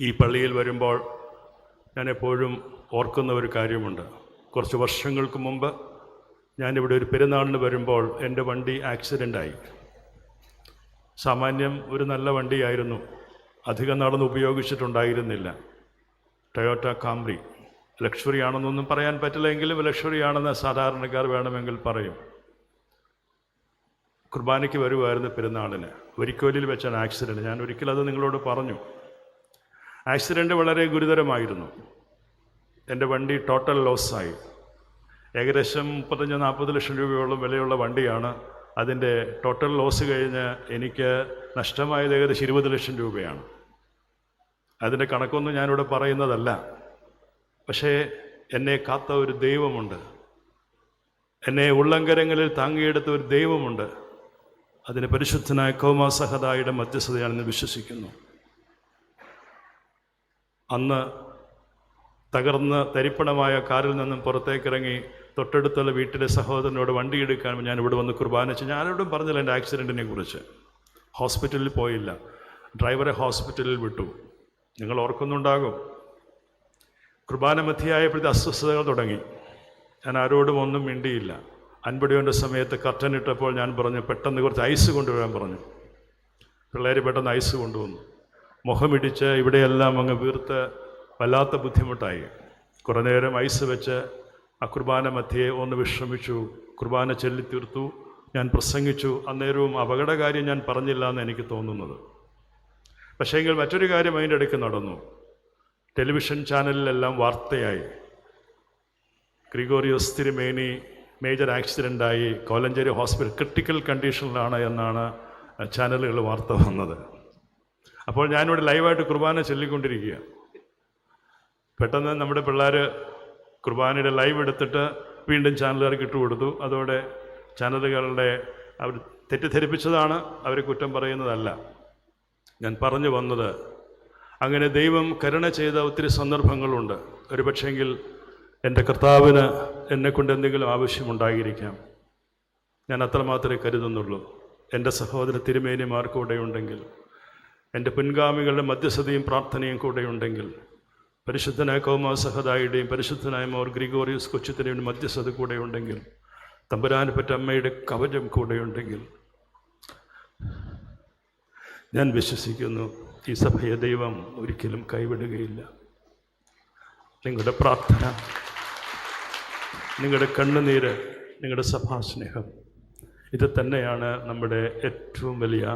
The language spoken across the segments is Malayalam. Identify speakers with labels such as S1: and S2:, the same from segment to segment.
S1: ഈ പള്ളിയിൽ വരുമ്പോൾ ഞാൻ എപ്പോഴും ഓർക്കുന്ന ഒരു കാര്യമുണ്ട്. കുറച്ച് വർഷങ്ങൾക്ക് മുമ്പ് ഞാനിവിടെ ഒരു പെരുന്നാളിന് വരുമ്പോൾ എന്റെ വണ്ടി ആക്സിഡന്റായി. സാമാന്യം ഒരു നല്ല വണ്ടിയായിരുന്നു. അധികം നാളൊന്നും ഉപയോഗിച്ചിട്ടുണ്ടായിരുന്നില്ല. Toyota Camry. ലക്ഷറി ആണെന്നൊന്നും പറയാൻ പറ്റില്ലെങ്കിലും ലക്ഷറി ആണെന്ന് സാധാരണക്കാർ വേണമെങ്കിൽ പറയും. കുർബാനയ്ക്ക് വരുമായിരുന്നു പെരുന്നാളിന്. ഒരിക്കലിൽ വെച്ചാണ് ആക്സിഡന്റ് ഞാൻ ഒരിക്കലും അത് നിങ്ങളോട് പറഞ്ഞു. ആക്സിഡന്റ് വളരെ ഗുരുതരമായിരുന്നു. എന്റെ വണ്ടി ടോട്ടൽ ലോസായി ഏകദേശം മുപ്പത്തഞ്ച് നാൽപ്പത് ലക്ഷം രൂപയോളം വിലയുള്ള വണ്ടിയാണ് അതിന്റെ ടോട്ടൽ ലോസ് കഴിഞ്ഞ് എനിക്ക് നഷ്ടമായത് ഏകദേശം ഇരുപത് ലക്ഷം രൂപയാണ്. അതിന്റെ കണക്കൊന്നും ഞാനിവിടെ പറയുന്നതല്ല. പക്ഷേ എന്നെ കാത്ത ഒരു ദൈവമുണ്ട്. എന്നെ ഉള്ളങ്കരങ്ങളിൽ താങ്ങിയെടുത്ത ഒരു ദൈവമുണ്ട്. അതിന് പരിശുദ്ധനായ കൗമാസഹതായുടെ മധ്യസ്ഥതയാണെന്ന് വിശ്വസിക്കുന്നു. അന്ന് തകർന്ന് തരിപ്പണമായ കാറിൽ നിന്നും പുറത്തേക്കിറങ്ങി തൊട്ടടുത്തുള്ള വീട്ടിലെ സഹോദരനോട് വണ്ടി എടുക്കാൻ ഞാൻ ഇവിടെ വന്ന് കുർബാന വെച്ച് ഞാനോടും പറഞ്ഞില്ല എന്റെ ആക്സിഡന്റിനെ കുറിച്ച്. ഹോസ്പിറ്റലിൽ പോയില്ല. ഡ്രൈവറെ ഹോസ്പിറ്റലിൽ വിട്ടു. നിങ്ങൾ ഓർക്കുന്നുണ്ടാകും. കുർബാന മധ്യയായപ്പോഴത്തെ അസ്വസ്ഥതകൾ തുടങ്ങി. ഞാൻ ആരോടും ഒന്നും മിണ്ടിയില്ല. അൻപടിയോന്റെ സമയത്ത് കർട്ടൻ ഇട്ടപ്പോൾ ഞാൻ പറഞ്ഞു പെട്ടെന്ന് കുറച്ച് ഐസ് കൊണ്ടുവരാൻ പറഞ്ഞു. പിള്ളേർ പെട്ടെന്ന് ഐസ് കൊണ്ടുവന്നു. മുഖമിടിച്ച് ഇവിടെയെല്ലാം അങ്ങ് വീർത്ത് വല്ലാത്ത ബുദ്ധിമുട്ടായി. കുറേ നേരം ഐസ് വെച്ച് ആ കുർബാന മധ്യയെ ഒന്ന് വിശ്രമിച്ചു. കുർബാന ചൊല്ലിത്തീർത്തു. ഞാൻ പ്രസംഗിച്ചു. അന്നേരവും അപകടകാര്യം ഞാൻ പറഞ്ഞില്ല എന്ന് എനിക്ക് തോന്നുന്നത്. പക്ഷേ എങ്കിൽ മറ്റൊരു കാര്യം അതിന്റെ ഇടയ്ക്ക് നടന്നു. ടെലിവിഷൻ ചാനലിലെല്ലാം വാർത്തയായി. ഗ്രിഗോറിയോസ് തിരുമേനി മേജർ ആക്സിഡന്റായി. കോലഞ്ചേരി ഹോസ്പിറ്റൽ ക്രിട്ടിക്കൽ കണ്ടീഷനിലാണ് എന്നാണ് ചാനലുകൾ വാർത്ത വന്നത്. അപ്പോൾ ഞാനിവിടെ ലൈവായിട്ട് കുർബാന ചൊല്ലിക്കൊണ്ടിരിക്കുക പെട്ടെന്ന് നമ്മുടെ പിള്ളേർ കുർബാനയുടെ ലൈവ് എടുത്തിട്ട് വീണ്ടും ചാനലുകാർക്ക് ഇട്ടുകൊടുത്തു അതോടെ ചാനലുകളുടെ അവർ തെറ്റിദ്ധരിപ്പിച്ചതാണ് അവർ കുറ്റം പറയുന്നതല്ല. ഞാൻ പറഞ്ഞു വന്നത് അങ്ങനെ ദൈവം കരുണ ചെയ്ത ഒത്തിരി സന്ദർഭങ്ങളുണ്ട്. ഒരുപക്ഷെങ്കിൽ എന്റെ കർത്താവിന് എന്നെക്കൊണ്ട് എന്തെങ്കിലും ആവശ്യമുണ്ടായിരിക്കാം. ഞാൻ അത്രമാത്രമേ കരുതുന്നുള്ളൂ. എന്റെ സഹോദര തിരുമേനിമാർക്കൂടെ ഉണ്ടെങ്കിൽ എന്റെ പിൻഗാമികളുടെ മധ്യസ്ഥതയും പ്രാർത്ഥനയും കൂടെ ഉണ്ടെങ്കിൽ പരിശുദ്ധനായ കൗമാസഹതായുടെയും പരിശുദ്ധനായ മോർ ഗ്രിഗോറിയസ് കൊച്ചുത്തിനെയും മധ്യസ്ഥത കൂടെ ഉണ്ടെങ്കിൽ പറ്റ അമ്മയുടെ കവചം കൂടെയുണ്ടെങ്കിൽ ഞാൻ വിശ്വസിക്കുന്നു ഈ സഭയെ ദൈവം ഒരിക്കലും കൈവിടുകയില്ല. നിങ്ങളുടെ പ്രാർത്ഥന നിങ്ങളുടെ കണ്ണുനീര് നിങ്ങളുടെ സഭാസ്നേഹം ഇത് തന്നെയാണ് നമ്മുടെ ഏറ്റവും വലിയ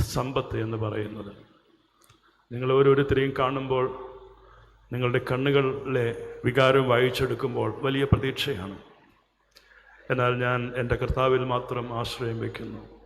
S1: സമ്പത്ത് എന്ന് പറയുന്നത്. നിങ്ങൾ ഓരോരുത്തരെയും കാണുമ്പോൾ നിങ്ങളുടെ കണ്ണുകളിലെ വികാരം വായിച്ചെടുക്കുമ്പോൾ വലിയ പ്രതീക്ഷയാണ്. എന്നാൽ ഞാൻ എന്റെ കർത്താവിൽ മാത്രം ആശ്രയം വയ്ക്കുന്നു.